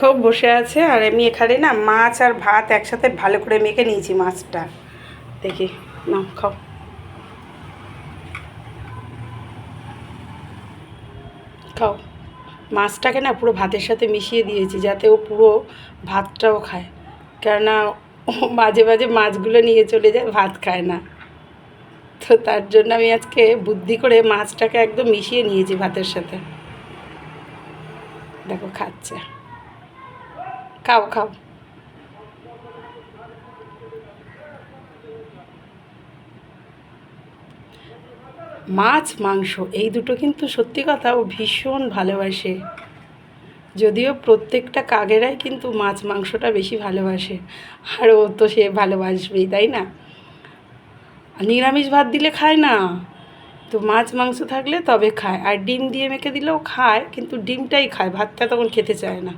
খুব বসে আছে আর আমি এখানে না মাছ আর ভাত একসাথে ভালো করে মেখে নিয়েছি মাছটা। দেখি না খাও। খাও। মাছটাকে না পুরো ভাতের সাথে মিশিয়ে দিয়েছি যাতে ও পুরো ভাতটাও খায়। কেননা ও মাঝে মাঝে মাছগুলো নিয়ে চলে যায়, ভাত খায় না। তো তার জন্য আমি আজকে বুদ্ধি করে মাছটাকে একদম মিশিয়ে নিয়েছি ভাতের সাথে। দেখো, খাচ্ছে। খাও খাও। মাছ, মাংস, এই দুটো কিন্তু সত্যি কথা ও ভীষণ ভালোবাসে। যদিও প্রত্যেকটা কাগেরাই কিন্তু মাছ, মাংসটা বেশি ভালোবাসে। আর ও তো সে ভালোবাসবেই, তাই না? নিরামিষ ভাত দিলে খায় না। তো মাছ, মাংস থাকলে তবে খায়। আর ডিম দিয়ে মেখে দিলেও খায়, কিন্তু ডিমটাই খায়। ভাতটা তখন খেতে চায় না।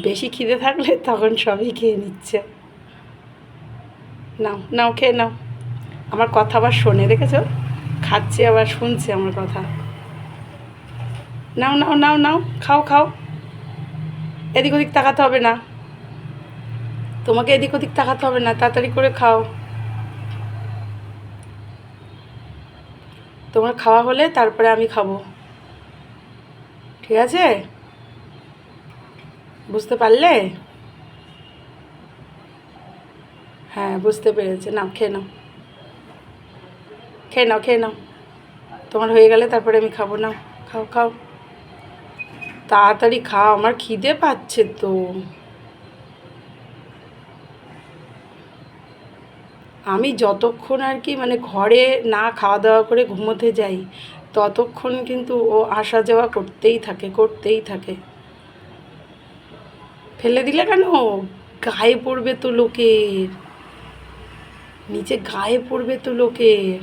বেশি খিদে থাকলে তখন সবই খেয়ে নিচ্ছে। নাও নাও, খেয়ে নাও। আমার কথা আবার শোনে, দেখেছ? খাচ্ছে আবার শুনছে আমার কথা। নাও নাও নাও নাও, খাও খাও। এদিক ওদিক তাকাতে হবে না। তোমাকে এদিক ওদিক তাকাতে হবে না, তাড়াতাড়ি করে খাও। তোমার খাওয়া হলে তারপরে আমি খাব। ঠিক আছে? বুঝতে পারলে? হ্যাঁ বুঝতে পেরেছে। নাও, খেয়ে নাও। খেয়ে নাও খেয়ে নাও। তোমার হয়ে গেলে তারপরে আমি খাব। না খাও খাও। তাড়াতাড়ি খাও, আমার খিদে পাচ্ছে তো। আমি যতক্ষণ আর কি মানে ঘরে না খাওয়া দাওয়া করে ঘুমোতে যাই, ততক্ষণ কিন্তু ও আসা যাওয়া করতেই থাকে করতেই থাকে। ফেলে দিলে কেন? গায়ে পড়বে তো লোকের। নিচে গায়ে পড়বে তো লোকের।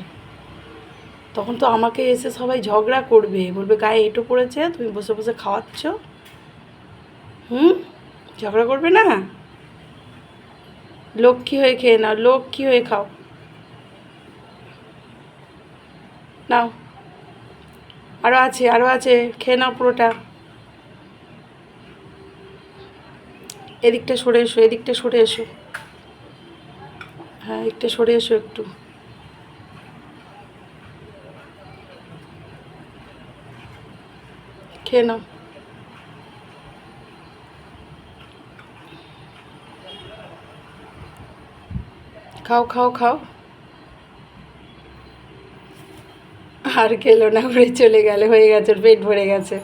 তখন তো আমাকে এসে সবাই ঝগড়া করবে। বলবে, গায়ে এঁটো পড়েছে, তুমি বসে বসে খাওয়াচ্ছ। হুম? ঝগড়া করবে না? লক্ষ্মী হয়ে খেয়ে নাও, লক্ষ্মী হয়ে খাও। নাও। আরও আছে আরও আছে, খেয়ে নাও পুরোটা। এদিকটা সরে এসো, এদিকটা সরে এসো। হ্যাঁ একটু সরে এসো একটু। খেয়ে নাও। খাও খাও খাও। আর খেলো না উড়ে চলে গেলে, হয়ে গেছে পেট ভরে গেছে।